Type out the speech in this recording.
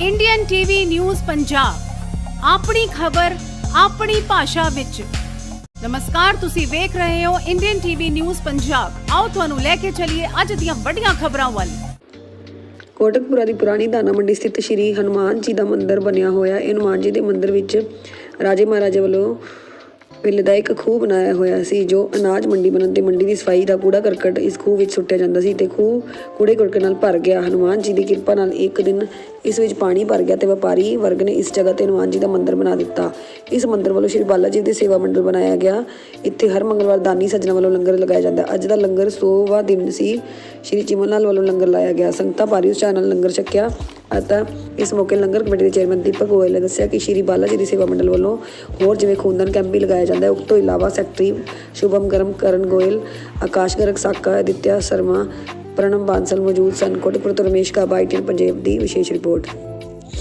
Indian TV news Punjab ਆਪਣੀ ਖਬਰ, ਆਪਣੀ ਭਾਸ਼ਾ ਵਿੱਚ। ਨਮਸਕਾਰ, ਤੁਸੀਂ ਵੇਖ ਰਹੇ ਹੋ ਇੰਡੀਅਨ ਟੀਵੀ ਨਿਊਜ਼ ਪੰਜਾਬ ਆਓ ਤੁਹਾਨੂੰ ਲੈ ਕੇ ਚੱਲੀਏ ਅੱਜ ਦੀਆਂ ਵੱਡੀਆਂ ਖਬਰਾਂ ਵੱਲ। ਕੋਟਕਪੁਰਾ ਦੀ ਪੁਰਾਣੀ ਦਾਣਾ ਮੰਡੀ ਸਥਿਤ ਸ਼੍ਰੀ ਹਨੂਮਾਨ ਜੀ ਦਾ ਮੰਦਿਰ ਬਣਿਆ ਹੋਇਆ। ਹੈ। ਹਨੂਮਾਨ ਜੀ ਦੇ ਮੰਦਿਰ ਵਿੱਚ ਰਾਜੇ ਮਹਾਰਾਜੇ ਵੱਲੋਂ ਵੇਲੇ ਦਾ ਇੱਕ ਖੂਹ ਬਣਾਇਆ ਹੋਇਆ ਸੀ, ਜੋ ਅਨਾਜ ਮੰਡੀ ਬਣਨ ਤੇ ਮੰਡੀ ਦੀ ਸਫ਼ਾਈ ਦਾ ਕੂੜਾ ਕਰਕਟ ਇਸ ਖੂਹ ਵਿੱਚ ਸੁੱਟਿਆ ਜਾਂਦਾ ਸੀ ਤੇ ਖੂਹ ਕੂੜੇ ਕਰਕਟ ਨਾਲ ਭਰ ਗਿਆ। ਹਨੂਮਾਨ ਜੀ ਦੀ ਕਿਰਪਾ ਨਾਲ ਇੱਕ ਦਿਨ ਇਸ ਵਿੱਚ ਪਾਣੀ ਭਰ ਗਿਆ ਤੇ ਵਪਾਰੀ ਵਰਗ ਨੇ ਇਸ ਜਗ੍ਹਾ ਤੇ ਹਨੂਮਾਨ ਜੀ ਦਾ ਮੰਦਿਰ ਬਣਾ ਦਿੱਤਾ। ਇਸ ਮੰਦਿਰ ਵੱਲੋਂ ਸ਼੍ਰੀ ਬਾਲਾ ਜੀ ਦੇ ਸੇਵਾ ਮੰਡਲ ਬਣਾਇਆ ਗਿਆ। ਇੱਥੇ ਹਰ ਮੰਗਲਵਾਰ ਦਾਨੀ ਸੱਜਣਾ ਵੱਲੋਂ ਲੰਗਰ ਲਗਾਇਆ ਜਾਂਦਾ। ਅੱਜ ਦਾ ਲੰਗਰ 100ਵਾਂ ਦਿਨ ਸੀ। ਸ਼੍ਰੀ ਚਿਮਨ ਲਾਲ ਵੱਲੋਂ ਲੰਗਰ ਲਾਇਆ ਗਿਆ। ਸੰਗਤਾਂ ਭਾਰੀ ਉਤਸ਼ਾਹ ਨਾਲ ਲੰਗਰ ਛਕਿਆ। ਅਤੇ ਇਸ ਮੌਕੇ ਲੰਗਰ ਕਮੇਟੀ ਦੇ ਚੇਅਰਮੈਨ ਦੀਪਕ ਗੋਇਲ ਨੇ ਦੱਸਿਆ ਕਿ ਸ਼੍ਰੀ ਬਾਲਾ ਜੀ ਦੀ ਸੇਵਾ ਮੰਡਲ ਵੱਲੋਂ ਹੋਰ ਜਿਵੇਂ ਖੂਨਦਾਨ ਕੈਂਪ ਵੀ ਲਗਾਇਆ ਜਾਂਦਾ ਹੈ, ਉਸ ਤੋਂ ਇਲਾਵਾ ਸੈਕਟਰੀ ਸ਼ੁਭਮ ਗਰਮ, ਕਰਨ ਗੋਇਲ, ਆਕਾਸ਼ ਗਰਗ, ਸਾਕਾ ਅਦਿੱਤਿਆ ਸ਼ਰਮਾ ਪ੍ਰਣਮ ਬਾਂਸਲ ਮੌਜੂਦ ਸਨ। ਕੋਟਕਪੁਰ ਤੋਂ ਰਮੇਸ਼ ਕਾਬਾ ਆਈਟੀਐਨ ਪੰਜਾਬ ਦੀ ਵਿਸ਼ੇਸ਼ ਰਿਪੋਰਟ।